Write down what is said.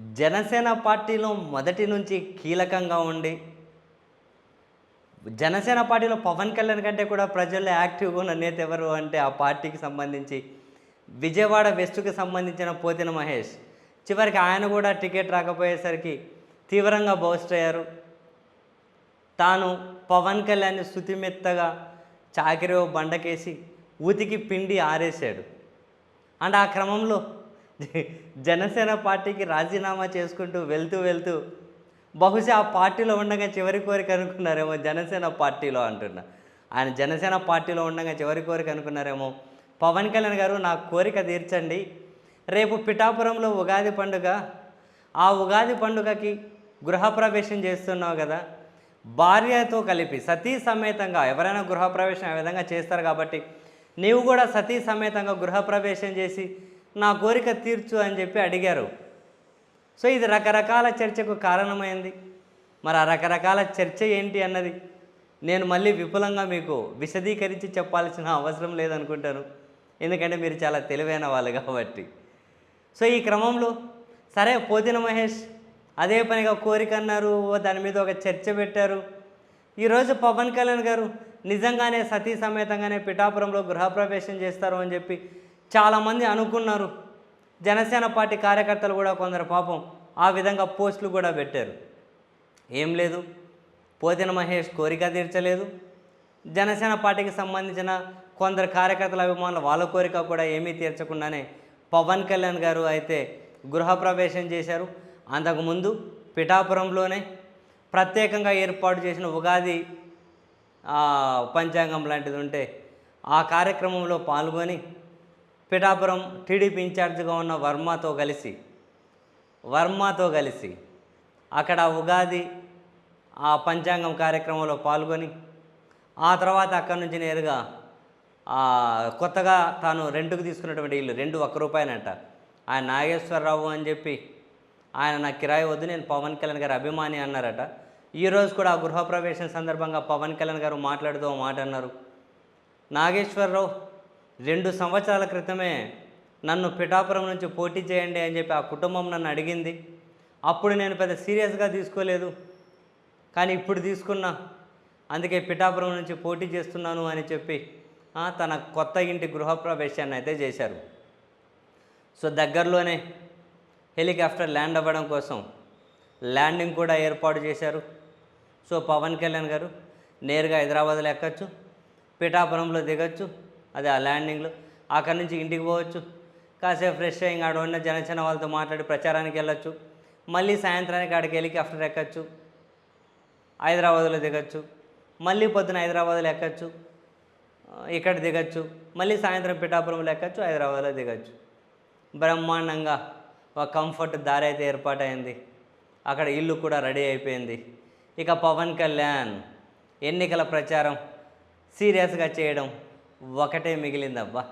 జనసేన పార్టీలో మొదటి నుంచి కీలకంగా ఉండి జనసేన పార్టీలో పవన్ కళ్యాణ్ కంటే కూడా ప్రజల్లో యాక్టివ్గా ఉన్న నేత ఎవరు అంటే ఆ పార్టీకి సంబంధించి విజయవాడ వెస్ట్కి సంబంధించిన పోతిన మహేష్. చివరికి ఆయన కూడా టికెట్ రాకపోయేసరికి తీవ్రంగా బౌస్ట్ అయ్యారు. తాను పవన్ కళ్యాణ్ శుతిమెత్తగా చాకిరి బండకేసి ఉతికి పిండి ఆరేశాడు. అండ్ ఆ క్రమంలో జనసేన పార్టీకి రాజీనామా చేసుకుంటూ వెళ్తూ వెళ్తూ బహుశా ఆ పార్టీలో ఉండగా చివరి కోరిక అనుకున్నారేమో జనసేన పార్టీలో అంటున్నా. ఆయన జనసేన పార్టీలో ఉండగా చివరి కోరిక అనుకున్నారేమో. పవన్ కళ్యాణ్ గారు నా కోరిక తీర్చండి. రేపు పిఠాపురంలో ఉగాది పండుగ. ఆ ఉగాది పండుగకి గృహప్రవేశం చేస్తున్నావు కదా. భార్యతో కలిపి సతీ సమేతంగా ఎవరైనా గృహప్రవేశం ఆ విధంగా చేస్తారు కాబట్టి నీవు కూడా సతీ సమేతంగా గృహప్రవేశం చేసి నా కోరిక తీర్చు అని చెప్పి అడిగారు. సో ఇది రకరకాల చర్చకు కారణమైంది. మరి ఆ రకరకాల చర్చ ఏంటి అన్నది నేను మళ్ళీ విపులంగా మీకు విశదీకరించి చెప్పాల్సిన అవసరం లేదనుకుంటాను. ఎందుకంటే మీరు చాలా తెలివైన వాళ్ళు కాబట్టి. సో ఈ క్రమంలో సరే పోతిన మహేష్ అదే పనిగా కోరిక అన్నారు దాని మీద ఒక చర్చ పెట్టారు. ఈరోజు పవన్ కళ్యాణ్ గారు నిజంగానే సతీ సమేతంగానే పిఠాపురంలో గృహప్రవేశం చేస్తారు అని చెప్పి చాలామంది అనుకున్నారు. జనసేన పార్టీ కార్యకర్తలు కూడా కొందరు పాపం ఆ విధంగా పోస్టులు కూడా పెట్టారు. ఏం లేదు. పోతిన మహేష్ కోరిక తీర్చలేదు. జనసేన పార్టీకి సంబంధించిన కొందరు కార్యకర్తల అభిమానులు వాళ్ళ కోరిక కూడా ఏమీ తీర్చకుండానే పవన్ కళ్యాణ్ గారు అయితే గృహప్రవేశం చేశారు. అంతకుముందు పిఠాపురంలోనే ప్రత్యేకంగా ఏర్పాటు చేసిన ఉగాది ఆ, పంచాంగం లాంటిది ఉంటే ఆ కార్యక్రమంలో పాల్గొని పిఠాపురం టీడీపీ ఇన్ఛార్జిగా ఉన్న వర్మతో కలిసి వర్మతో కలిసి అక్కడ ఉగాది ఆ పంచాంగం కార్యక్రమంలో పాల్గొని ఆ తర్వాత అక్కడి నుంచి నేరుగా కొత్తగా తాను రెండుకు తీసుకున్నటువంటి ఇల్లు రెండు ఒక్క రూపాయనంట. ఆయన నాగేశ్వరరావు అని చెప్పి ఆయన నాకు కిరాయి వద్దు నేను పవన్ కళ్యాణ్ గారు అభిమాని అన్నారట. ఈరోజు కూడా ఆ గృహప్రవేశం సందర్భంగా పవన్ కళ్యాణ్ గారు మాట్లాడుతూ మాట అన్నారు. నాగేశ్వరరావు రెండు సంవత్సరాల క్రితమే నన్ను పిఠాపురం నుంచి పోటీ చేయండి అని చెప్పి ఆ కుటుంబం నన్ను అడిగింది. అప్పుడు నేను పెద్ద సీరియస్గా తీసుకోలేదు. కానీ ఇప్పుడు తీసుకున్నా. అందుకే పిఠాపురం నుంచి పోటీ చేస్తున్నాను అని చెప్పి తన కొత్త ఇంటి గృహప్రవేశాన్ని అయితే చేశారు. సో దగ్గరలోనే హెలికాప్టర్ ల్యాండ్ అవ్వడం కోసం ల్యాండింగ్ కూడా ఏర్పాటు చేశారు. సో పవన్ కళ్యాణ్ గారు నేరుగా హైదరాబాద్లో ఎక్కచ్చు పిఠాపురంలో దిగచ్చు అదే ఆ ల్యాండింగ్లో అక్కడి నుంచి ఇంటికి పోవచ్చు. కాసేపు ఫ్రెష్ అయ్యి ఆడ ఉన్న జనచన వాళ్ళతో మాట్లాడి ప్రచారానికి వెళ్ళొచ్చు. మళ్ళీ సాయంత్రానికి ఆడికి హెలికాప్టర్ ఎక్కచ్చు హైదరాబాద్లో దిగచ్చు. మళ్ళీ పొద్దున హైదరాబాద్లో ఎక్కచ్చు. ఇక్కడ దిగచ్చు. మళ్ళీ సాయంత్రం పిఠాపురంలో ఎక్కచ్చు హైదరాబాద్లో దిగచ్చు. బ్రహ్మాండంగా ఒక కంఫర్ట్ దారి అయితే ఏర్పాటైంది. అక్కడ ఇల్లు కూడా రెడీ అయిపోయింది. ఇక పవన్ కళ్యాణ్ ఎన్నికల ప్రచారం సీరియస్గా చేయడం ఒకటే మిగిలిందబ్బా.